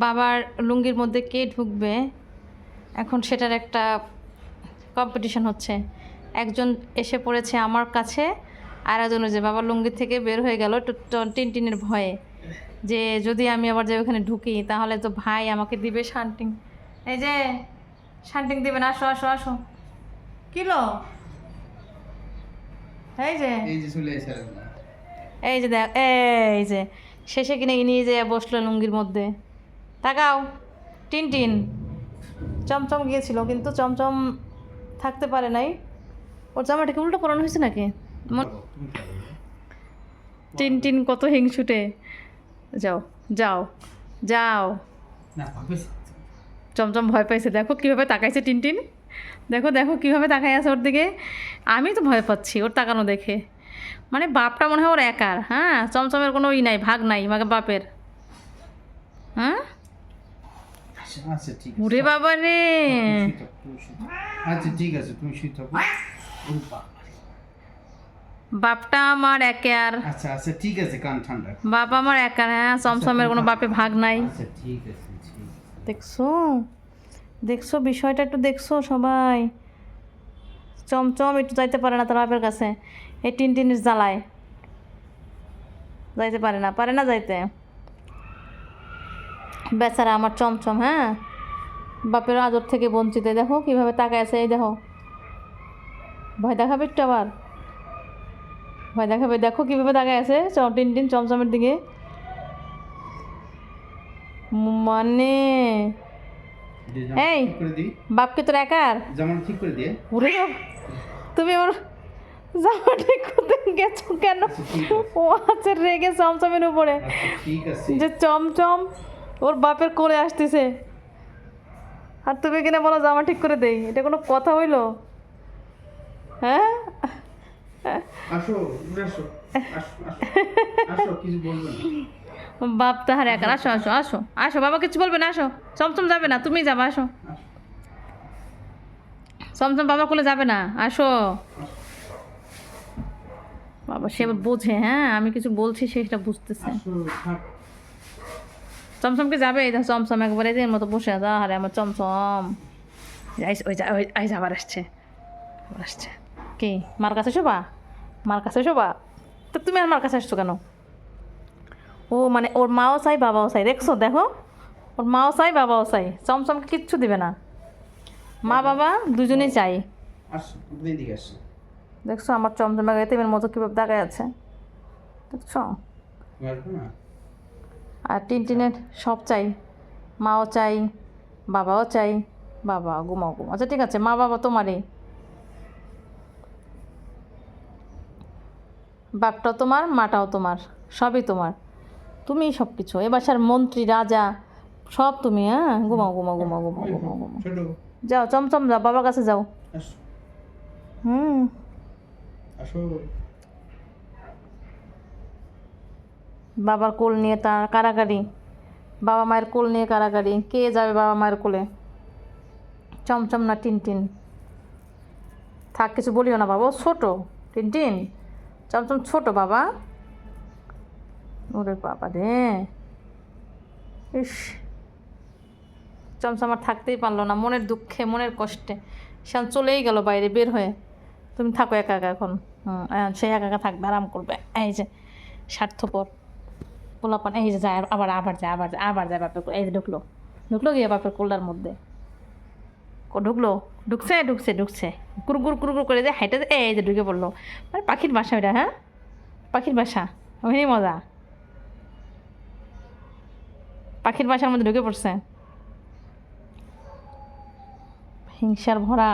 বাবার লুঙ্গির মধ্যে কে ঢুকবে? এখন সেটার একটা কম্পিটিশন হচ্ছে। একজন এসে পড়েছে আমার কাছে আর একজন যে বাবার লুঙ্গি থেকে বের হয়ে গেল টিনটিনের ভয়ে। যে যদি আমি আবার যে ওখানে ঢুকি তাহলে তো ভাই আমাকে দিবে শান্টিং এই যে শান্টিং দিবে না আসো আসো আসো। কিলো এই যে। এই যে এই যে দেখ এই যে শেষে কিনে নিয়ে যে বসল লুঙ্গির মধ্যে। তাকাও টিন টিন। চমচম গিয়েছিল কিন্তু চমচম থাকতে পারে নাই। ওর জামাটাকে উল্টো পরানো হয়েছে নাকি? টিন টিন কত হিংসুটে। যাও যাও যাও। চমচম ভয় পাইছে। দেখো কীভাবে তাকাইছে টিন টিন। দেখো দেখো কীভাবে তাকাই আছে ওর দিকে। আমি তো ভয় পাচ্ছি ওর তাকানো দেখে। মানে বাপটা মনে হয় ওর একার হ্যাঁ? চমচমের কোনো ই নাই ভাগ নাই মানে বাপের। হ্যাঁ? আচ্ছা আচ্ছা ঠিক আছে। ওরে বাবা রে। আচ্ছা ঠিক আছে তুমি শুয়ে থাকো। বাপটা আমার একার। আচ্ছা আচ্ছা ঠিক আছে কান ঠান্ডা বাপ আমার একার হ্যাঁ চমচমের কোনো বাপে ভাগ নাই। আচ্ছা ঠিক আছে। দেখছ? দেখছ বিষয়টা একটু দেখছ সবাই? চমচম একটু যাইতে পারে না তার বাপের কাছে। এই টিন টিনের জ্বালায়। যাইতে পারে না পারে না যাইতে। বেচারা আমার চমচম হ্যাঁ? বাপের আদর থেকে বঞ্চিত দেখো কীভাবে তাকায় আছে এই দেখো। ভয় দেখাবে একটু আবার। ভয় দেখাবে দেখো কীভাবে তাকায় আছে টিন টিন চমচমের দিকে। মানে এই। বাপকে তোর একার? ঠিক করে দিয়ে ওরে তুমি ওর জামা ঠিক করতে গেছো কেন? ও আছে রেগে চমচমের উপরে। আচ্ছা যে চমচম ওর বাপের কোলে আসতেছে। আর তুমি কিনা বলো জামা ঠিক করে দেই এটা কোনো কথা হইল? হ্যাঁ? বাপ তাহার একার আসো আসো আসো আসো বাবা কিছু বলবে না আসো। চমচম যাবে না তুমি যাবা আসো। চমচম বাবার কোলে যাবে না আসো। বাবা সে বোঝে হ্যাঁ আমি কিছু বলছি সেটা বুঝতেছে। চমচমকে যাবে এই দেখো চমচম একবারে এদের মতো বসে আছে আরে আমার চমচম। ওই যা ওই আইস আবার আসছে। আসছে। কি? মার কাছে শোবা? মার কাছে শোবা? তো তুমি আর মার কাছে আসছো কেন? ও মানে ওর মাও চাই বাবাও চাই। দেখছ দেখো? ওর মাও চাই বাবাও চাই। চমচমকে কিচ্ছু দিবে না। মা বাবা দুজনেই চাই। দেখছ আমার চমচমে এতিমের মতো কীভাবে দাগায় আছে। দেখছ? আর টিনটিনের সব চাই। মাও চাই বাবাও চাই। বাবা ঘুমাও ঘুমাও। আচ্ছা ঠিক আছে মা বাবা তোমারই। বাপটাও তোমার মাটাও তোমার সবই তোমার। তুমিই সব কিছু এ বাসার মন্ত্রী রাজা সব তুমি হ্যাঁ? ঘুমাও ঘুমাও ঘুমাও ঘুমাও ঘুমাও ঘুমাও। যাও চমচম যাও বাবার কাছে যাও। হুম আসো বাবার কোল নিয়ে তার কারাকারি বাবা মায়ের কোল নিয়ে কারাকারি কে যাবে বাবা মায়ের কোলে? চমচম না টিনটিন। থাক, কিছু বলিও না বাবা। ছোটো টিনটিন। চমচম ছোট বাবা। ওরে বাবা রে। ইস। চমচম আর থাকতেই পারল না। মনের দুঃখে, মনের কষ্টে। সে চলেই গেল বাইরে, বের হয়ে। তুমি থাকো একা একা এখন। সে একা একা থাকবে, আরাম করবে। এই যে, স্বার্থপর। পোলাপান এই যে যায়, আবার আবার যায় আবার যায় আবার যায় বাপের এই যে ঢুকলো। ঢুকলো গিয়ে বাপের কোলটার মধ্যে। ঢুকলো, ঢুকছে ঢুকছে ঢুকছে। কুরকুর কুরকুর করে যে হাইটে এই যে ঢুকে পড়ল। মানে পাখির বাসা ওইটা হ্যাঁ? পাখির বাসা ওখানেই মজা। পাখির বাসার মধ্যে ঢুকে পড়ছে। হিংসার ভরা।